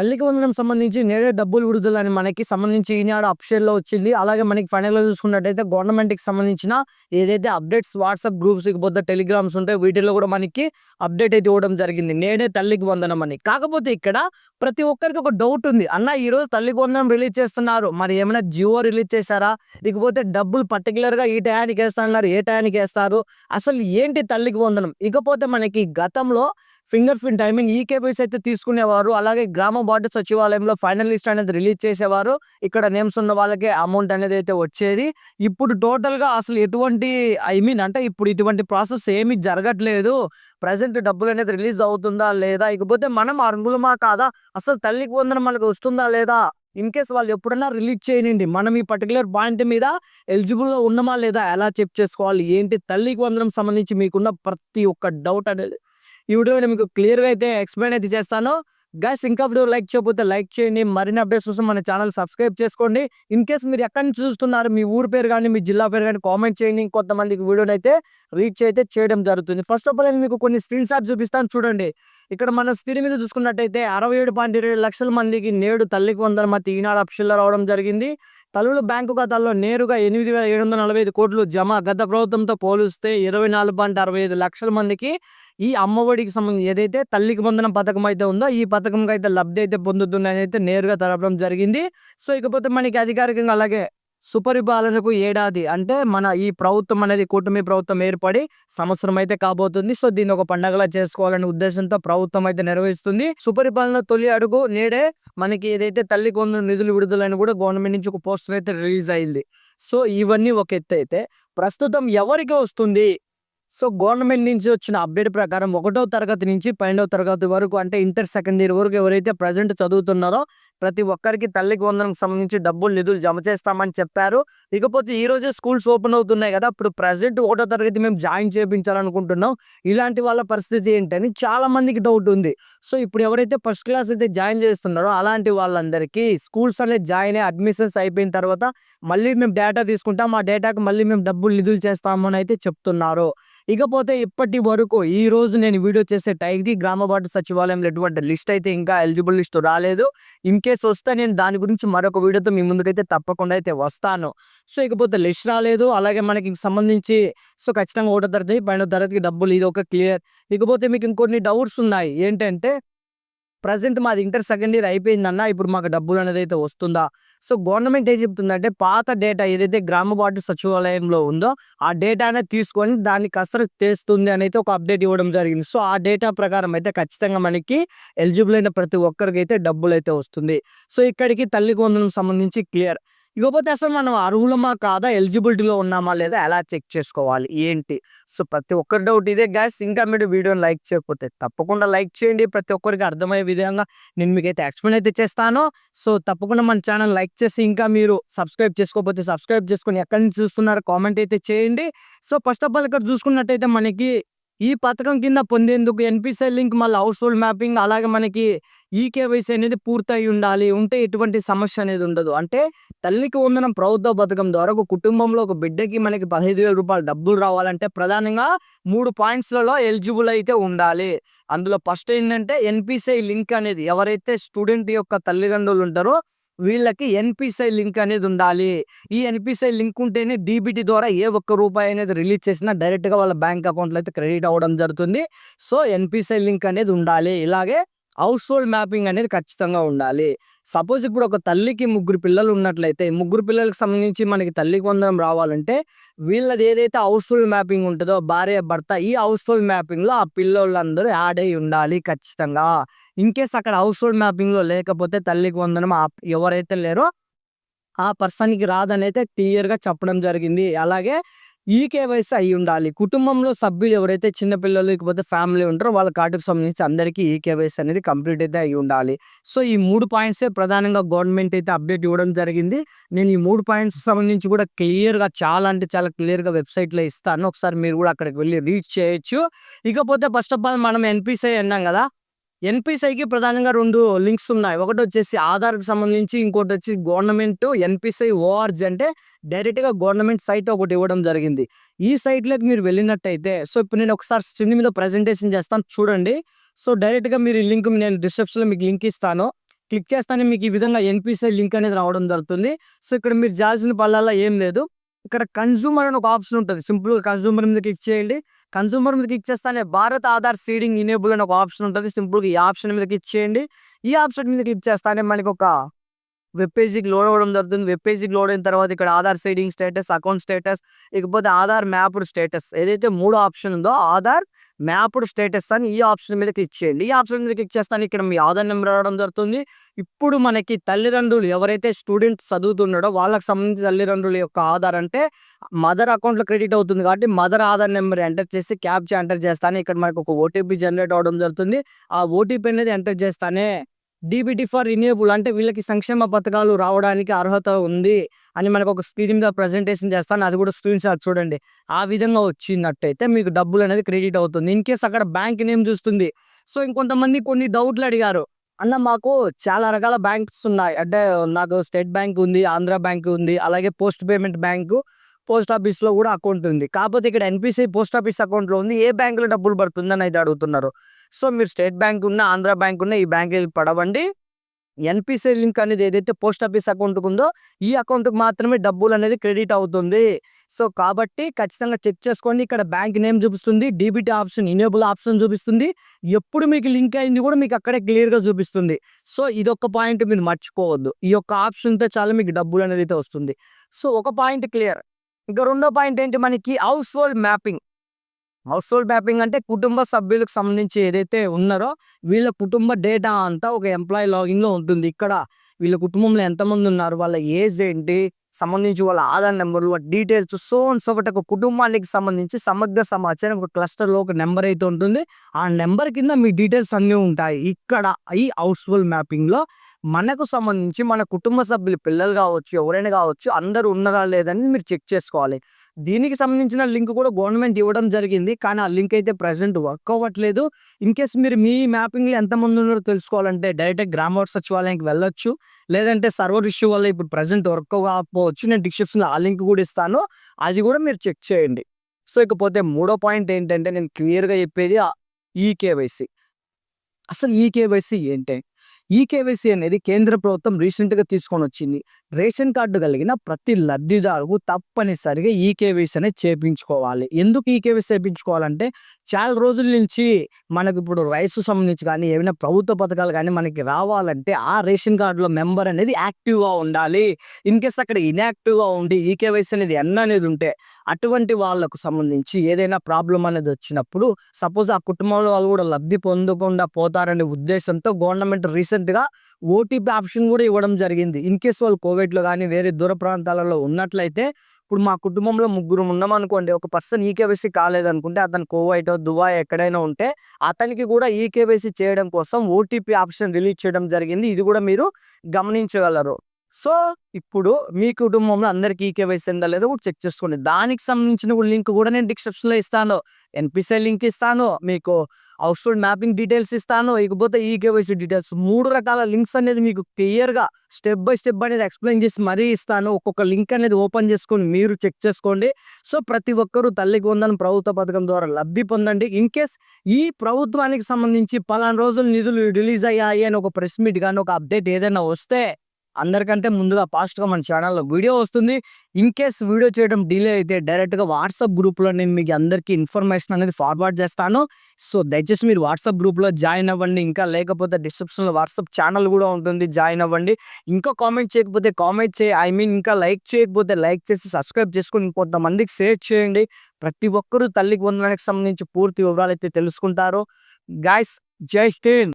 తల్లికి వందనం సంబంధించి నేడే డబ్బులు విడుదల అని మనకి సంబంధించి ఈనాడు అప్షేర్లో వచ్చింది. అలాగే మనకి ఫైనల్లో చూసుకున్నట్టయితే గవర్నమెంట్కి సంబంధించిన ఏదైతే అప్డేట్స్ వాట్సాప్ గ్రూప్స్ ఇకపోతే టెలిగ్రామ్స్ ఉంటాయి వీటిలో కూడా మనకి అప్డేట్ అయితే ఇవ్వడం జరిగింది. నేడే తల్లికి వందనం అని. కాకపోతే ఇక్కడ ప్రతి ఒక్కరికి ఒక డౌట్ ఉంది. అన్న ఈరోజు తల్లికి వందనం రిలీజ్ చేస్తున్నారు. మరి ఏమైనా జియో రిలీజ్ చేశారా? ఇకపోతే డబ్బులు పర్టికులర్గా ఈ టయానికి వేస్తున్నారు ఏ టయానికి వేస్తారు? అసలు ఏంటి తల్లికి వందనం? ఇకపోతే మనకి గతంలో ఫింగర్ ప్రింట్ ఐ మీన్ ఈ కేబుల్స్ అయితే తీసుకునేవారు. అలాగే గ్రామ వార్డు సచివాలయంలో ఫైనల్ లిస్ట్ అనేది రిలీజ్ చేసేవారు. ఇక్కడ నేమ్స్ ఉన్న వాళ్ళకే అమౌంట్ అనేది అయితే వచ్చేది. ఇప్పుడు టోటల్గా అసలు ఎటువంటి ఐ మీన్ అంటే ఇప్పుడు ఇటువంటి ప్రాసెస్ ఏమీ జరగట్లేదు. ప్రజెంట్ డబ్బులు అనేది రిలీజ్ అవుతుందా లేదా? ఇకపోతే మనం అర్హులమా కాదా? అసలు తల్లికి వందనం మనకు వస్తుందా లేదా? ఇన్ కేస్ వాళ్ళు ఎప్పుడన్నా రిలీజ్ చేయనండి మనం ఈ పర్టికులర్ పాయింట్ మీద ఎలిజిబుల్గా ఉన్నామా లేదా ఎలా చెక్ చేసుకోవాలి? ఏంటి తల్లికి వందనం సంబంధించి మీకున్న ప్రతి ఒక్క డౌట్ అనేది ఈ వీడియోని మీకు క్లియర్గా అయితే ఎక్స్ప్లెయిన్ అయితే చేస్తాను. గైస్ ఇంకా వీడియో లైక్ చేయకపోతే లైక్ చేయండి. మరిన్ని అప్డేట్స్ కోసం మన ఛానల్ సబ్స్క్రైబ్ చేసుకోండి. ఇన్ కేస్ మీరు ఎక్కడి నుంచి చూస్తున్నారు మీ ఊరు పేరు కానీ మీ జిల్లా పేరు కానీ కామెంట్ చేయండి. ఇంకొంతమందికి వీడియోని అయితే రీచ్ అయితే చేయడం జరుగుతుంది. ఫస్ట్ ఆఫ్ ఆల్ నేను మీకు కొన్ని స్క్రీన్ షాట్ చూపిస్తాను. చూడండి. ఇక్కడ మన స్క్రీన్ మీద చూసుకున్నట్టయితే అరవై ఏడు లక్షల మందికి నేడు తల్లికి వందల మధ్య ఈనాడు అప్షన్లో రావడం జరిగింది. తలువుల బ్యాంకు ఖాతాల్లో నేరుగా ఎనిమిది వేల ఏడు వందల నలభై ఐదు కోట్లు జమ. గత ప్రభుత్వంతో పోలిస్తే ఇరవై నాలుగు పాయింట్ అరవై ఐదు లక్షల మందికి ఈ అమ్మఒడికి సంబంధించి ఏదైతే తల్లికి పొందిన పథకం అయితే ఉందో ఈ పథకంకి అయితే లబ్ధి అయితే పొందుతుందని అయితే నేరుగా తెలపడం జరిగింది. సో ఇకపోతే మనకి అధికారికంగా అలాగే సుపరిపాలనకు ఏడాది అంటే మన ఈ ప్రభుత్వం అనేది కూటమి ప్రభుత్వం ఏర్పడి సంవత్సరం అయితే కాబోతుంది. సో దీన్ని ఒక పండగలా చేసుకోవాలనే ఉద్దేశంతో ప్రభుత్వం అయితే నిర్వహిస్తుంది. సుపరిపాలన తొలి అడుగు నేడే మనకి ఏదైతే తల్లి కొందరు నిధులు విడుదలని కూడా గవర్నమెంట్ నుంచి ఒక పోస్టర్ అయితే రిలీజ్ అయింది. సో ఇవన్నీ ఒక ఎత్తు అయితే ప్రస్తుతం ఎవరికి వస్తుంది? సో గవర్నమెంట్ నుంచి వచ్చిన అప్డేట్ ప్రకారం ఒకటో తరగతి నుంచి పన్నెండవ తరగతి వరకు అంటే ఇంటర్ సెకండ్ ఇయర్ వరకు ఎవరైతే ప్రజెంట్ చదువుతున్నారో ప్రతి ఒక్కరికి తల్లికి వందనం సంబంధించి డబ్బులు నిధులు జమ చేస్తామని చెప్పారు. ఇకపోతే ఈ రోజే స్కూల్స్ ఓపెన్ అవుతున్నాయి కదా ఇప్పుడు ప్రజెంట్ ఒకటో తరగతి మేము జాయిన్ చేయించాలనుకుంటున్నాం ఇలాంటి వాళ్ళ పరిస్థితి ఏంటని చాలా మందికి డౌట్ ఉంది. సో ఇప్పుడు ఎవరైతే ఫస్ట్ క్లాస్ అయితే జాయిన్ చేస్తున్నారో అలాంటి వాళ్ళందరికీ స్కూల్స్ అనేది జాయిన్ అయ్యి అడ్మిషన్స్ అయిపోయిన తర్వాత మళ్ళీ మేము డేటా తీసుకుంటాం. ఆ డేటాకి మళ్ళీ మేము డబ్బులు నిధులు చేస్తామని అయితే చెప్తున్నారు. ఇకపోతే ఇప్పటి వరకు ఈ రోజు నేను వీడియో చేసే టైంకి గ్రామ సచివాలయంలో ఎటువంటి లిస్ట్ అయితే ఇంకా ఎలిజిబుల్ లిస్ట్ రాలేదు. ఇన్ కేస్ వస్తే నేను దాని గురించి మరొక వీడియోతో మీ ముందుకైతే తప్పకుండా అయితే వస్తాను. సో ఇకపోతే లిస్ట్ రాలేదు. అలాగే మనకి సంబంధించి సో ఖచ్చితంగా ఒకటో తరగతి పైన తరగతికి డబ్బులు ఇది ఒక క్లియర్. ఇకపోతే మీకు ఇంకొన్ని డౌట్స్ ఉన్నాయి. ఏంటంటే ప్రజెంట్ మాది ఇంటర్ సెకండ్ ఇయర్ అయిపోయిందన్న ఇప్పుడు మాకు డబ్బులు అనేది అయితే వస్తుందా? సో గవర్నమెంట్ ఏం చెప్తుందంటే పాత డేటా ఏదైతే గ్రామ వార్డు సచివాలయంలో ఉందో ఆ డేటా అనేది తీసుకొని దాన్ని కసరత్ చేస్తుంది అని అయితే ఒక అప్డేట్ ఇవ్వడం జరిగింది. సో ఆ డేటా ప్రకారం అయితే ఖచ్చితంగా మనకి ఎలిజిబుల్ అయిన ప్రతి ఒక్కరికి అయితే డబ్బులు అయితే వస్తుంది. సో ఇక్కడికి తల్లి వందనం సంబంధించి క్లియర్. ఇకపోతే అసలు మనం అర్హులమా కాదా? ఎలిజిబిలిటీలో ఉన్నామా లేదా? ఎలా చెక్ చేసుకోవాలి? ఏంటి? సో ప్రతి ఒక్కరి డౌట్ ఇదే గ్యాస్. ఇంకా మీరు వీడియోని లైక్ చేయకపోతే తప్పకుండా లైక్ చేయండి. ప్రతి ఒక్కరికి అర్థమయ్యే విధంగా నేను మీకు అయితే ఎక్స్ప్లెయిన్ అయితే చేస్తాను. సో తప్పకుండా మన ఛానల్ లైక్ చేసి ఇంకా మీరు సబ్స్క్రైబ్ చేసుకోకపోతే సబ్స్క్రైబ్ చేసుకొని ఎక్కడి నుంచి చూస్తున్నారో కామెంట్ అయితే చేయండి. సో ఫస్ట్ ఆఫ్ ఆల్ ఇక్కడ చూసుకున్నట్టయితే మనకి ఈ పథకం కింద పొందేందుకు ఎన్పిసిఐ లింక్ మళ్ళీ హౌస్ హోల్డ్ మ్యాపింగ్ అలాగే మనకి ఈ కేవైసీ అనేది పూర్తయి ఉండాలి. ఉంటే ఎటువంటి సమస్య అనేది ఉండదు. అంటే తల్లికి వందనం ప్రభుత్వ పథకం ద్వారా ఒక కుటుంబంలో ఒక బిడ్డకి మనకి పదహైదు వేల రూపాయలు డబ్బులు రావాలంటే ప్రధానంగా మూడు పాయింట్స్లలో ఎలిజిబుల్ అయితే ఉండాలి. అందులో ఫస్ట్ ఏంటంటే ఎన్పిసిఐ లింక్ అనేది ఎవరైతే స్టూడెంట్ యొక్క తల్లిదండ్రులు ఉంటారో వీళ్ళకి ఎన్పిసిఐ లింక్ అనేది ఉండాలి. ఈ ఎన్పిసిఐ లింక్ ఉంటేనే డీబీటీ ద్వారా ఏ ఒక్క రూపాయి అనేది రిలీజ్ చేసినా డైరెక్ట్గా వాళ్ళ బ్యాంక్ అకౌంట్లో అయితే క్రెడిట్ అవ్వడం జరుగుతుంది. సో ఎన్పిసిఐ లింక్ అనేది ఉండాలి. ఇలాగే హౌస్ హోల్డ్ మ్యాపింగ్ అనేది ఖచ్చితంగా ఉండాలి. సపోజ్ ఇప్పుడు ఒక తల్లికి ముగ్గురు పిల్లలు ఉన్నట్లయితే ముగ్గురు పిల్లలకు సంబంధించి మనకి తల్లికి కొందరం రావాలంటే వీళ్ళది ఏదైతే హౌస్ హోల్డ్ మ్యాపింగ్ ఉంటుందో భార్య భర్త ఈ హౌస్ హోల్డ్ మ్యాపింగ్లో ఆ పిల్లలందరూ యాడ్ అయి ఉండాలి ఖచ్చితంగా. ఇన్కేస్ అక్కడ హౌస్ హోల్డ్ మ్యాపింగ్లో లేకపోతే తల్లికి వందనం ఎవరైతే లేరో ఆ పర్సన్కి రాదని అయితే క్లియర్గా చెప్పడం జరిగింది. అలాగే ఈ కేవైసీ అయి ఉండాలి. కుటుంబంలో సభ్యులు ఎవరైతే చిన్నపిల్లలు లేకపోతే ఫ్యామిలీ ఉంటారో వాళ్ళ కార్డుకు సంబంధించి అందరికీ ఈ కేవైసీ అనేది కంప్లీట్ అయితే అయి ఉండాలి. సో ఈ మూడు పాయింట్సే ప్రధానంగా గవర్నమెంట్ అయితే అప్డేట్ ఇవ్వడం జరిగింది. నేను ఈ మూడు పాయింట్స్ సంబంధించి కూడా క్లియర్గా చాలా అంటే చాలా క్లియర్గా వెబ్సైట్లో ఇస్తాను. ఒకసారి మీరు కూడా అక్కడికి వెళ్ళి రీచ్ చేయొచ్చు. ఇకపోతే ఫస్ట్ ఆఫ్ ఆల్ మనం ఎన్పిసిఐ అన్నాం కదా! ఎన్పిసిఐకి ప్రధానంగా రెండు లింక్స్ ఉన్నాయి. ఒకటి వచ్చేసి ఆధార్కి సంబంధించి ఇంకోటి వచ్చి గవర్నమెంట్ ఎన్పిసిఐ ఓఆర్జీ అంటే డైరెక్ట్గా గవర్నమెంట్ సైట్ ఒకటి ఇవ్వడం జరిగింది. ఈ సైట్లోకి మీరు వెళ్ళినట్టయితే సో ఇప్పుడు నేను ఒకసారి స్క్రీన్ మీద ప్రజెంటేషన్ చేస్తాను చూడండి. సో డైరెక్ట్గా మీరు ఈ లింక్ నేను డిస్క్రిప్షన్లో మీకు లింక్ ఇస్తాను. క్లిక్ చేస్తానే మీకు ఈ విధంగా ఎన్పిసిఐ లింక్ అనేది రావడం జరుగుతుంది. సో ఇక్కడ మీరు చేయాల్సిన పనులలో ఏం లేదు. ఇక్కడ కన్జ్యూమర్ అని ఒక ఆప్షన్ ఉంటుంది. సింపుల్ కన్జ్యూమర్ మీద క్లిక్ చేయండి. కన్జ్యూమర్ మీద క్లిక్ చేస్తానే భారత్ ఆధార్ సీడింగ్ ఇనేబుల్ అని ఒక ఆప్షన్ ఉంటుంది. సింపుల్గా ఈ ఆప్షన్ మీద క్లిక్ చేయండి. ఈ ఆప్షన్ మీద క్లిక్ చేస్తానే మనకి ఒక వెబ్ పేజీకి లోడ్ అవ్వడం జరుగుతుంది. వెబ్ పేజీకి లోడ్ అయిన తర్వాత ఇక్కడ Aadhaar seeding status account status ఇకపోతే ఆధార్ మ్యాప్డ్ స్టేటస్ ఏదైతే మూడో ఆప్షన్ ఉందో ఆధార్ మ్యాప్డ్ స్టేటస్ అని ఈ ఆప్షన్ మీద క్లిక్ చేయండి. ఈ ఆప్షన్ మీద క్లిక్ చేస్తాను ఇక్కడ మీ ఆధార్ నెంబర్ రావడం జరుగుతుంది. ఇప్పుడు మనకి తల్లిదండ్రులు ఎవరైతే స్టూడెంట్ చదువుతున్నాడో వాళ్ళకి సంబంధించి తల్లిదండ్రుల యొక్క ఆధార్ అంటే మదర్ అకౌంట్లో క్రెడిట్ అవుతుంది కాబట్టి మదర్ ఆధార్ నెంబర్ ఎంటర్ చేసి క్యాప్చా ఎంటర్ చేస్తాను ఇక్కడ మనకు ఒక ఓటీపీ జనరేట్ అవడం జరుగుతుంది. ఆ ఓటీపీ అనేది ఎంటర్ చేస్తానే డీబీటీ ఫర్ రిన్యూబుల్ అంటే వీళ్ళకి సంక్షేమ పథకాలు రావడానికి అర్హత ఉంది అని మనకు ఒక స్క్రీన్ మీద ప్రజెంటేషన్ చేస్తాను. అది కూడా స్క్రీన్ షాట్ చూడండి. ఆ విధంగా వచ్చినట్టయితే మీకు డబ్బులు అనేది క్రెడిట్ అవుతుంది. ఇన్ కేస్ అక్కడ బ్యాంక్ నేమ్ చూస్తుంది. సో ఇంకొంతమంది కొన్ని డౌట్లు అడిగారు. అన్న మాకు చాలా రకాల బ్యాంక్స్ ఉన్నాయి. అంటే నాకు స్టేట్ బ్యాంక్ ఉంది ఆంధ్ర బ్యాంక్ ఉంది అలాగే పోస్ట్ పేమెంట్ బ్యాంకు పోస్ట్ ఆఫీస్లో కూడా అకౌంట్ ఉంది. కాకపోతే ఇక్కడ ఎన్పిసి పోస్ట్ ఆఫీస్ అకౌంట్లో ఉంది. ఏ బ్యాంకులో డబ్బులు పడుతుందని అయితే అడుగుతున్నారు. సో మీరు స్టేట్ బ్యాంక్ ఉన్న ఆంధ్ర బ్యాంక్ ఉన్న ఈ బ్యాంక్ పడవండి. ఎన్పిసి లింక్ అనేది ఏదైతే పోస్ట్ ఆఫీస్ అకౌంట్కి ఉందో ఈ అకౌంట్కి మాత్రమే డబ్బులు అనేది క్రెడిట్ అవుతుంది. సో కాబట్టి ఖచ్చితంగా చెక్ చేసుకోండి. ఇక్కడ బ్యాంక్ నేమ్ చూపిస్తుంది డీబీటీ ఆప్షన్ ఇనేబుల్ ఆప్షన్ చూపిస్తుంది. ఎప్పుడు మీకు లింక్ అయింది కూడా మీకు అక్కడే క్లియర్గా చూపిస్తుంది. సో ఇదొక పాయింట్ మీరు మర్చిపోవద్దు. ఈ యొక్క ఆప్షన్తో చాలా మీకు డబ్బులు అనేది అయితే వస్తుంది. సో ఒక పాయింట్ క్లియర్. ఇంకా రెండో పాయింట్ ఏంటి మనకి house hold mapping house hold mapping అంటే కుటుంబ సభ్యులకు సంబంధించి ఏదైతే ఉన్నారో వీళ్ళ కుటుంబ డేటా అంతా ఒక ఎంప్లాయీ లాగిన్లో ఉంటుంది. ఇక్కడ వీళ్ళ కుటుంబంలో ఎంతమంది ఉన్నారు? వాళ్ళ ఏజ్ ఏంటి? సంబంధించి వాళ్ళ Aadhaar number details so and ఒక కుటుంబానికి సంబంధించి సమగ్ర సమాచారం ఒక క్లస్టర్లో ఒక నెంబర్ అయితే ఉంటుంది. ఆ నెంబర్ కింద మీ డీటెయిల్స్ అన్నీ ఉంటాయి. ఇక్కడ ఈ హౌస్ఫుల్ మ్యాపింగ్లో మనకు సంబంధించి మన కుటుంబ సభ్యులు పిల్లలు కావచ్చు ఎవరైనా కావచ్చు అందరూ ఉన్నారా లేదని మీరు చెక్ చేసుకోవాలి. దీనికి సంబంధించిన లింక్ కూడా గవర్నమెంట్ ఇవ్వడం జరిగింది. కానీ ఆ లింక్ అయితే ప్రజెంట్ వర్క్ అవ్వట్లేదు. ఇన్ కేస్ మీరు మీ మ్యాపింగ్లో ఎంతమంది ఉన్నారో తెలుసుకోవాలంటే డైరెక్ట్ గ్రామ సచివాలయానికి వెళ్ళొచ్చు. లేదంటే సర్వర్ ఇష్యూ వల్ల ఇప్పుడు ప్రజెంట్ వర్క్ కాకపోవచ్చు నేను డిస్క్రిప్షన్లో ఆ లింక్ కూడా ఇస్తాను. అది కూడా మీరు చెక్ చేయండి. సో ఇకపోతే మూడో పాయింట్ ఏంటంటే నేను క్లియర్గా చెప్పేది ఈ కేవైసీ. అసలు ఈ కేవైసీ ఏంటి? ఈ కేవైసీ అనేది కేంద్ర ప్రభుత్వం రీసెంట్గా తీసుకొని వచ్చింది రేషన్ కార్డు కలిగిన ప్రతి లబ్ధిదారుకు తప్పనిసరిగా ఈ కేవైసీ అనేది చేపించుకోవాలి. ఎందుకు ఈ కేవైసీ చేపించుకోవాలంటే చాలా రోజుల నుంచి మనకు ఇప్పుడు రైస్ సంబంధించి కానీ ఏమైనా ప్రభుత్వ పథకాలు కానీ మనకి రావాలంటే ఆ రేషన్ కార్డులో మెంబర్ అనేది యాక్టివ్గా ఉండాలి. ఇన్ కేస్ అక్కడ ఇన్యాక్టివ్గా ఉండి ఈ కేవైసీ అనేది ఎన్న అనేది ఉంటే అటువంటి వాళ్ళకు సంబంధించి ఏదైనా ప్రాబ్లం అనేది వచ్చినప్పుడు సపోజ్ ఆ కుటుంబంలో వాళ్ళు కూడా లబ్ధి పొందకుండా పోతారనే ఉద్దేశంతో గవర్నమెంట్ రీసెంట్గా ఓటీపీ ఆప్షన్ కూడా ఇవ్వడం జరిగింది. ఇన్ కేస్ వాళ్ళు కోవిడ్లో కానీ వేరే దూర ప్రాంతాలలో ఉన్నట్లయితే ఇప్పుడు మా కుటుంబంలో ముగ్గురు ఉన్నాం అనుకోండి ఒక పర్సన్ ఈకేవైసీ కాలేదనుకుంటే అతను కోవైటో దుబాయ్ ఎక్కడైనా ఉంటే అతనికి కూడా ఈకేవైసీ చేయడం కోసం ఓటీపీ ఆప్షన్ రిలీజ్ చేయడం జరిగింది. ఇది కూడా మీరు గమనించగలరు. సో ఇప్పుడు మీ కుటుంబంలో అందరికీ ఈకేవైసీ ఉందా లేదో కూడా చెక్ చేసుకోండి. దానికి సంబంధించిన లింక్ కూడా నేను డిస్క్రిప్షన్లో ఇస్తాను. ఎన్పిసిఐ లింక్ ఇస్తాను. మీకు హౌస్ హోల్డ్ మ్యాపింగ్ డీటెయిల్స్ ఇస్తాను. ఇకపోతే ఈ కేవైసీ డీటెయిల్స్ మూడు రకాల లింక్స్ అనేది మీకు క్లియర్గా స్టెప్ బై స్టెప్ అనేది ఎక్స్ప్లెయిన్ చేసి మరీ ఇస్తాను. ఒక్కొక్క లింక్ అనేది ఓపెన్ చేసుకొని మీరు చెక్ చేసుకోండి. సో ప్రతి ఒక్కరూ తల్లికి ఉందని ప్రభుత్వ పథకం ద్వారా లబ్ధి పొందండి. ఇన్ కేస్ ఈ ప్రభుత్వానికి సంబంధించి పలానా రోజులు నిధులు రిలీజ్ అయ్యాయి అని ఒక ప్రెస్ మీట్ కానీ ఒక అప్డేట్ ఏదైనా వస్తే అందరికంటే ముందుగా ఫాస్ట్గా మన ఛానల్లో వీడియో వస్తుంది. ఇన్ కేస్ వీడియో చేయడం డిలే అయితే డైరెక్ట్గా వాట్సాప్ గ్రూప్లో నేను మీకు అందరికీ ఇన్ఫర్మేషన్ అనేది ఫార్వర్డ్ చేస్తాను. సో దయచేసి మీరు వాట్సాప్ గ్రూప్లో జాయిన్ అవ్వండి. ఇంకా లేకపోతే డిస్క్రిప్షన్లో వాట్సాప్ ఛానల్ కూడా ఉంటుంది. జాయిన్ అవ్వండి. ఇంకా కామెంట్ చేయకపోతే కామెంట్ చేయి. ఐ మీన్ ఇంకా లైక్ చేయకపోతే లైక్ చేసి సబ్స్క్రైబ్ చేసుకుని కొంతమందికి షేర్ చేయండి. ప్రతి ఒక్కరూ తల్లికి వందనానికి సంబంధించి పూర్తి వివరాలు అయితే తెలుసుకుంటారు. గాయస్ జై హింద్!